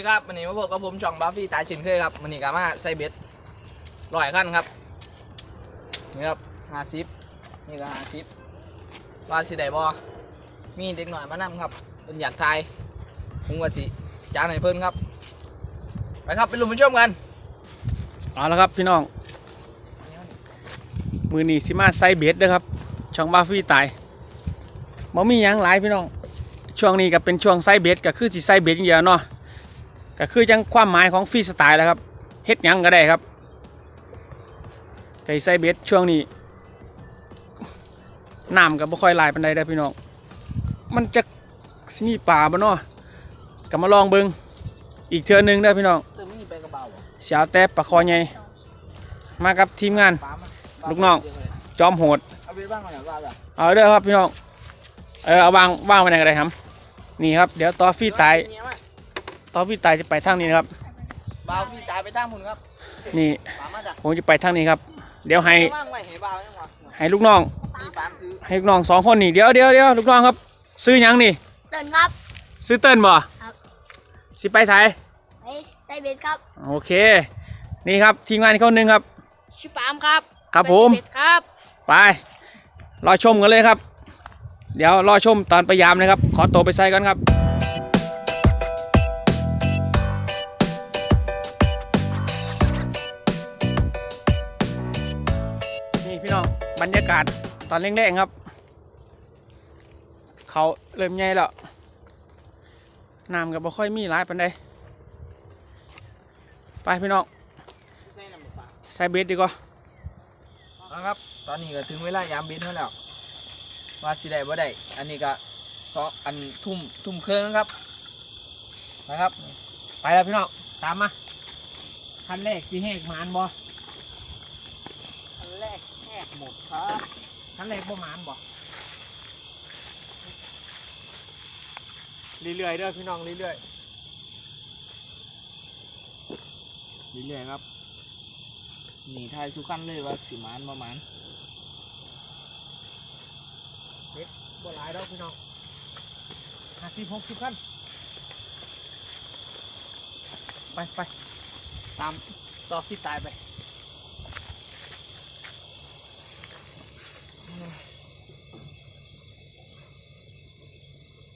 ดีครับวันนี้มาพบกับผมช่องบัฟฟี่ตายชินเคยครับวันนี้ก็มาใส่เบ็ดร้อยขั้นครับนี่ครับห้าสิบนี่ก็ห้าสิบว่าสิได้บ่มีเด็กหน่อยมานำครับเป็นอยากทายผมก็สิจานให้เพิ่นครับไปครับไปลุ้นไปชมกันเอาละครับพี่น้อง มือนีสิมาไซเบสเด้อครับช่องบาฟี่ตายบ่มียังหลายพี่น้องช่วงนี้ก็เป็นช่วงไซเบสก็คือสิไซเบสอย่างเดียวเนาะ ก็คือจังความหมายของฟรีสไตล์แล้วครับเฮ็ดยังก็ได้ครับไก่ไซเบสช่วงนี้น้ำก็บ่ค่อยลายปานใดเด้พี่น้องมันจะสิมีป่าบ่เนาะก็มาลองเบิงอีกเทือหนึงเด้พี่น้องเสียวแต่ปลาคอใหญ่มากับทีมงานลูกน้องจอมโหดเอาไปบ้างก่อนอย่าว่าแบบเด้อครับพี่น้องเออเอาวางวางไว้ไหนก็ได้ครับ นี่ครับ เดี๋ยวต่อฟี่ตาย ต่อฟี่ตายจะไปทางนี้นะครับ บ่าวพี่ตายไปตั้งพุ่นครับนี่ปลามาจากผมจะไปทางนี้ครับ เดี๋ยวให้ว่างไว้ให้บ่าวยังวะให้ลูกน้อง นี่ปลาคือให้ลูกน้องสองคนนี่เดี๋ยวเดี๋ยวเดี๋ยวลูกน้องครับ ซื้อหยังนี่ เตินครับ ซื้อเติ้นบ่ครับ สิไปไสไปไซเบสครับโอเค นี่ครับทีมงานอีกคนหนึ่งครับ ชื่อปามครับครับผมไปไซเสครับ ไป รอชมกันเลยครับ เดี๋ยวรอชมตอนพยายามนะครับ ขอตัวไปใส่กันครับ บรรยากาศตอนแรกๆครับ เขาเริ่มใหญ่แล้วน้ำก็บ่ค่อยมีหลายปันใดไปพี่น้องใส่น้ำปลาใส่เบสดีกว่าครับ ตอนนี้ก็ถึงเวลายามบินแล้วว่าสิได้บ่ได้อันนี้ก็สองอันทุ่มทุ่มเครื่องนะครับนะครับ ไปแล้วพี่น้องตามมาคันแรกสีแหกหมานบ่อันแรกแหกหมดครับคันแรกบ่หมานบ่เรื่อยๆเด้อพี่น้องเรื่อยๆเรื่อยๆครับหนีทายทุกขันเลยว่าสิมานบ่หมานๆบ่หลายดอกพี่น้องห้าสิบหกสิบคันไปไปตามต่อที่ตายไป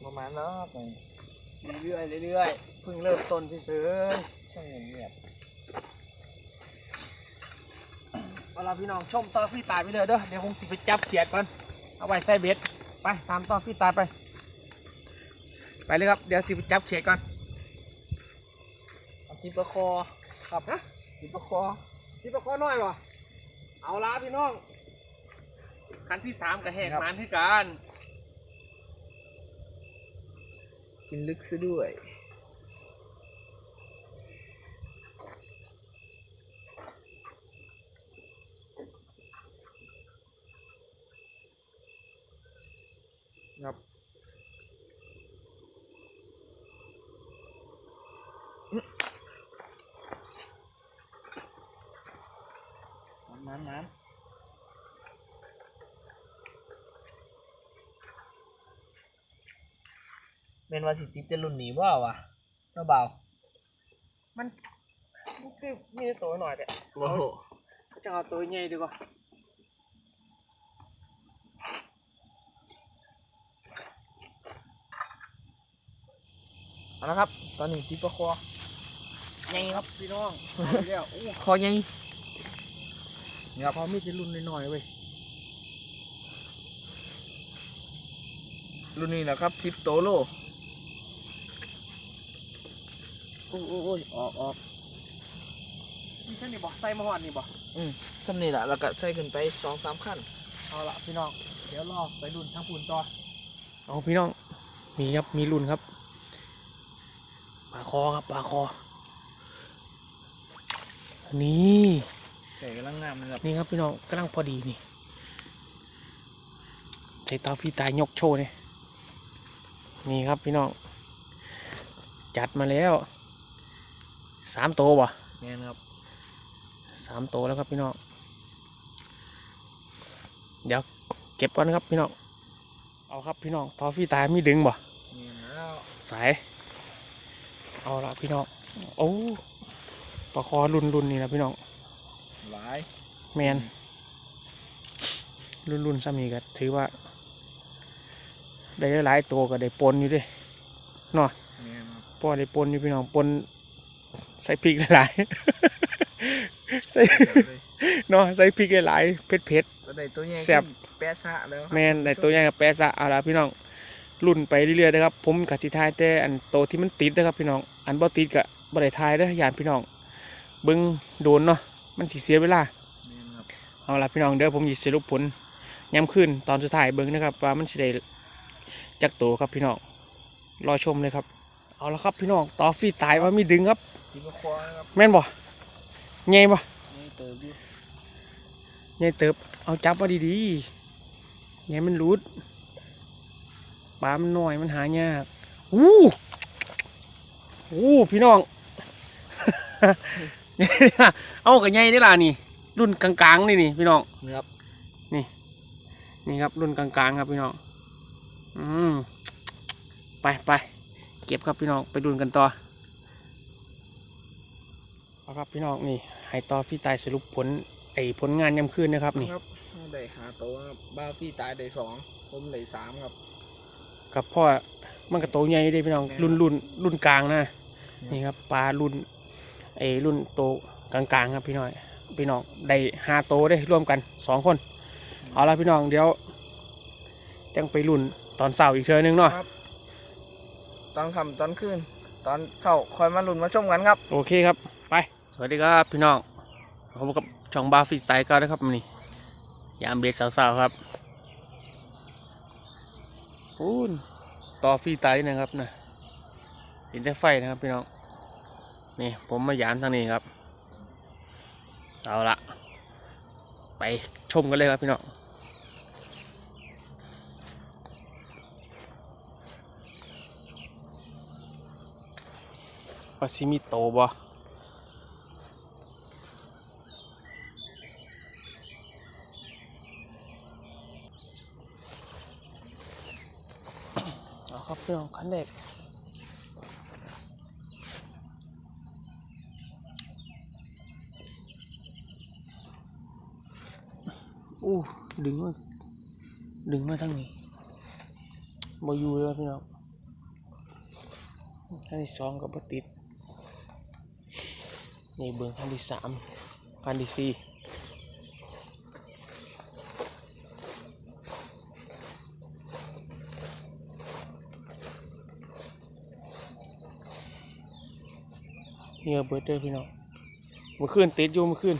บ่หมานแล้วครับเรื่อยๆเรื่อยๆเพิ่งเริ่มต้นเฉยช่างเงียบๆเอาล่ะพี่น้องชมต่อที่ตายไปเลยเด้อเดี๋ยวคงสิไปจับเขียดก่อนเอาไว้ใส่เบ็ดไปตามต่อที่ตายไป ไปเลยครับเดี๋ยวสิไปจับเขียดก่อนๆเอาที่ประคอครับฮะที่ประคอที่ปลาคอน้อยบ่เอาละพี่น้องคันที่สามกับแหกครับมันที่กัน กินลึกซะด้วย ครับน้ำน้ำ เป็นว่าสิติดจะรุ่นนี้ว่าวะเนาะเบามันคือมีแต่ตัวหน่อยแต่โอ้โหจะเอาตัวใหญ่ดีกว่าเอาละครับ ตอนนี้ติดประคอใหญ่ครับพี่น้องเอาไปแล้วโอ้คอใหญ่เนี่ยพอมีแต่รุ่นน้อยๆเว้ยรุ่นนี้แหละครับชิปโตโลโอ้ยโอ้ยโอ้ยออกออกนี่นนี่บอใส่มาหอดนี่บอกสำนี่แหละแล้วก็ใส่ขึ้นไปสองสามขั้นเอาละพี่น้อง เดี๋ยวรอไปรุ่นทางปุ่นต่อเอาพี่น้อง มีครับ มีรุ่นครับปลาคอครับปลาคอ นี่ใส่กำลังงามเลยครับ นี่ครับพี่น้องกำลังพอดีนี่ ใส่ตาพี่ตายยกโชว์นี่นี่ครับพี่น้อง จัดมาแล้ว สามตัววะแม่นครับสามตัวแล้วครับพี่น้องเดี๋ยวเก็บก่อนนะครับพี่น้องเอาครับพี่น้องเตาพี่ตายมีดึงบ่แม่นแล้วสายเอาละพี่น้องโอ้ปลาคอรุ่นรุ่นนี่นะพี่น้องหลายแมนรุ่นรุ่นซ้ำนี่ก็ถือว่า ได้หลายๆตัวก็ได้ปนอยู่เด้วยแม่นครับพอได้ปนอยู่พี่น้องปน ใส่พริกหลายๆใส่เนาะใส่พริกหลายๆเผ็ดเผ็ดก็ได้ตัวใหญ่แซ่บขึ้นแปะซะแล้วครับๆแมนได้ตัวใหญ่กับแปะซะเอาละพี่น้องรุ่นไปเรื่อยๆนะครับ ผมกับสิทายแต่อันโตที่มันติดนะครับพี่น้อง อันบ่ติดก็บ่ได้ทายเด้อยานพี่น้องเบิ่งโดนเนาะมันสิเสียเวลาแม่นครับเอาละพี่น้องเด้อผมหยิสรุปผลย้ำขึ้นตอนสุดท้ายเบิ้งนะครับว่ามันสิได้จักโตครับพี่น้องรอชมเลยครับ เอาละครับพี่น้องต่อฟรีตายว่ามีดึงครับที่มาคอนะครับแม่นบ่ใหญ่บ่นี่เติมอยู่ใหญ่เติบเอาจับมาดีๆใหญ่มันรูดปลามันน้อยมันหายากอู้อู้พี่น้องเอากับใหญ่ได้อล่ะนี่ รุ่นกลางๆนี่นี่พี่น้องนี่ครับนี่ครับรุ่นกลางๆครับพี่น้องอืมไปไป เก็บครับพี่น้องไปดุนกันต่อเอาครับพี่น้องนี่ให้ต่อพี่ตายสรุปผลไอ้ผลงานย่ำคืนนะครับนี่ครับได้หาตัวครับบ้าพี่ตายได้สองผมได้สามครับกับพ่อมันกระโตใหญ่ได้พี่น้องแม่นรุ่นรุ่นรุ่นกลางนะมนี่ครับปลารุ่นไอ้รุ่นโตกลางๆครับพี่น้อยพี่น้องได้ห้าโตได้ร่วมกันสองคนเอาละพี่น้องเดี๋ยวจังไปรุ่นตอนเสาร์อีกเทื่อนึงเนาะ ตอนค่ำตอนคืนตอนเช้าคอยมาลุ้นมาชมกันครับ โอเคครับ ไป สวัสดีครับพี่น้องผมกับช่องบาร์ฟิสไตล์ก็นะครับมื้อนี่ยามเบสสาวๆครับพูนต่อฟรีไตล์นะครับนะเห็นแต่ไฟนะครับพี่น้องนี่ผมมายามทางนี้ครับ เอาละไปชมกันเลยครับพี่น้อง ว่าซิมีโตบ่เอาครับเพี่องคันเด็กอู้ดึงมาดึงมาทางนี้บ่อยู่เลยว่ะพี่น้องอันที่สองก็บ่ติด นี่เบิ้งขั้นที่สามขั้นที่สี่เงือเบิร์ดเด้อพี่น้องเมื่อคืนติดอยู่เมื่อคืน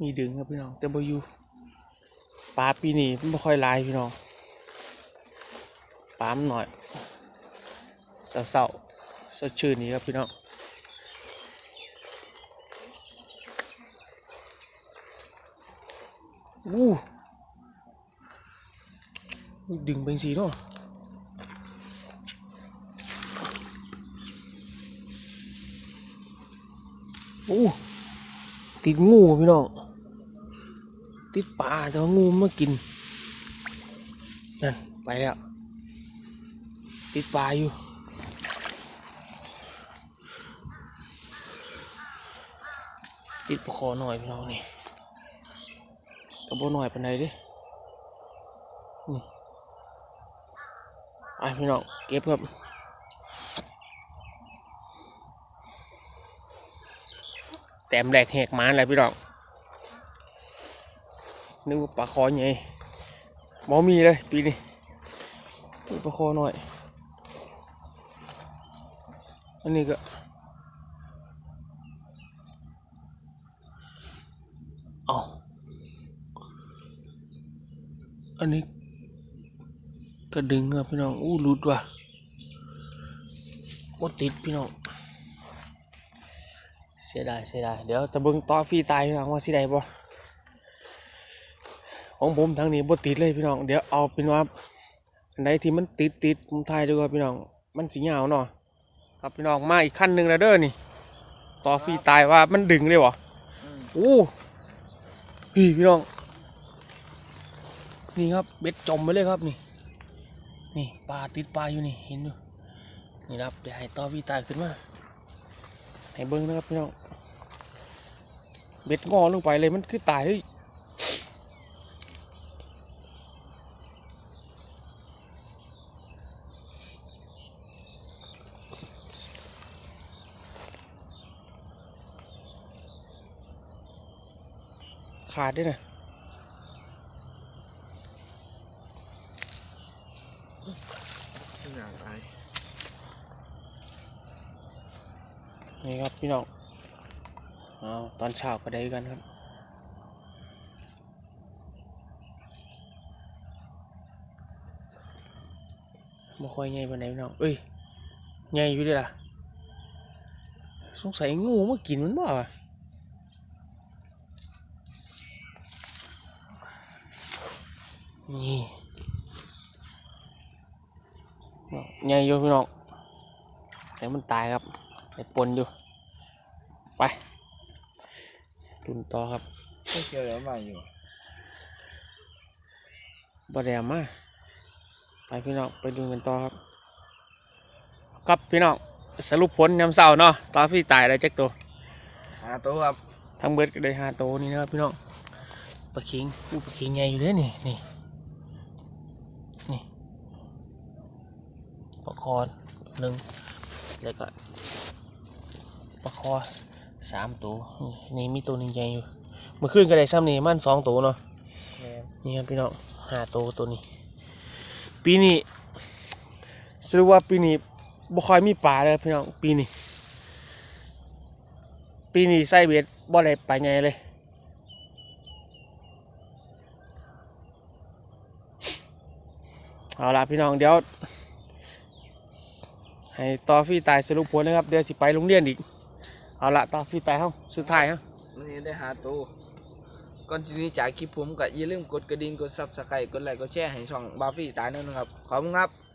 มีดึงครับพี่น้องแต่บอยู่ปลาปีนี้มันไม่ค่อยลายพี่น้องปลามหน่อยเศร้าๆสดชื่นนี้ครับพี่น้องอู้ดึงเป็นสีเนาะอู้ติดงูพี่น้อง ติดปลาแต่ว่างูมากินนั่นไปแล้วติดปลาอยู่ติดปลาคอหน่อยพี่น้องนี่กระโบหน่อยปานใดเดินี่ไปพี่น้องเก็บครับแต้มแหลกแหกหมาอะไรพี่น้อง นึกว่าปลาคอใหญ่หมอมีเลยปีนี้ปลาคอหน่อย อันนี้ก็เอาอันนี้กระดึงครับพี่น้อง อู้หลุดว่ะหมดติดพี่น้อง เสียดายเสียดาย เดี๋ยวตะเบิงต่อฟีตายพี่น้องว่าสิได้บ่ ของผมทางนี้บ่ติดเลยพี่น้อง เดี๋ยวเอาเป็นว่าอันไหนที่มันติดติดผมทายดูครับพี่น้อง มันสีเหงาเนาะครับพี่น้องมาอีกขั้นหนึ่งแล้วเด้อนี่ ต่อฟรีตายว่ามันดึงเลยวะอืมโอ้พี่พี่น้อง นี่ครับเบ็ดจมไปเลยครับนี่ นี่ปลาติดปลาอยู่นี่เห็นอยู่นี่ครับเดี๋ยวให้ต่อฟรีตายขึ้นมาให้เบิ้งนะครับพี่น้องเบ็ดงอลงไปเลยมันคือตายเฮ้ย ขาดด้วยนะอยากตายนี่ครับพี่น้องเอาตอนเช้าก็ได้กันครับบ่ค่อยใหญ่ปานใดพี่น้องเอ้ยใหญ่อยู่เด้ล่ะ สงสัยงูมากินมันบ่วะ นี่น้องใหญ่อยู่พี่น้องแต่มันตายครับไอ้ปนอยู่ ไปดุนต่อครับไม่เกี่ยวแล้วมาอยู่บไดเอามาไปพี่น้องไปดูกันต่อครับ ครับพี่น้องสรุปผลยำเสาเนาะตอนพี่ตายได้จักตัวหาตัวครับทั้งเบิดก็ได้ห้าตัวนี่นะครับพี่น้องปลาคิงอู้ปลาคิงใหญ่อยู่เด้อนี่นี่นี่ปลา คอหนึ่งแล้วก็ปลาคอสามตัวนี่มีตัวหนึงใหญ่อยู่เมื่อคืนก็ได้ซ้ำนี่มันสองตัวเนาะแม่นนี่ครับพี่น้องห้าตัวตัวนี้ ปีนี้สรุปว่าปีนี้บ่ค่อยมีปลาเลยครับพี่น้องปีนี้ปีนี้ไส้เบ็ดบ่ได้ไปไงเลยเอาละพี่น้องเดี๋ยว ให้ต่อฟี่ตายสรุปผลนะครับเดี๋ยวสิไปโรงเรียนอีก เอาละต่อฟี่ตายเฮาสุดท้ายเฮาวันนี้ได้หาตัวก่อนที่นี้จากคลิปผมก็อย่าลืมกดกระดิ่งกดซับสไครต์กดไลค์กดแชร์ให้ช่องบาฟี่ตายนั่นนะครับขอบคุณครับ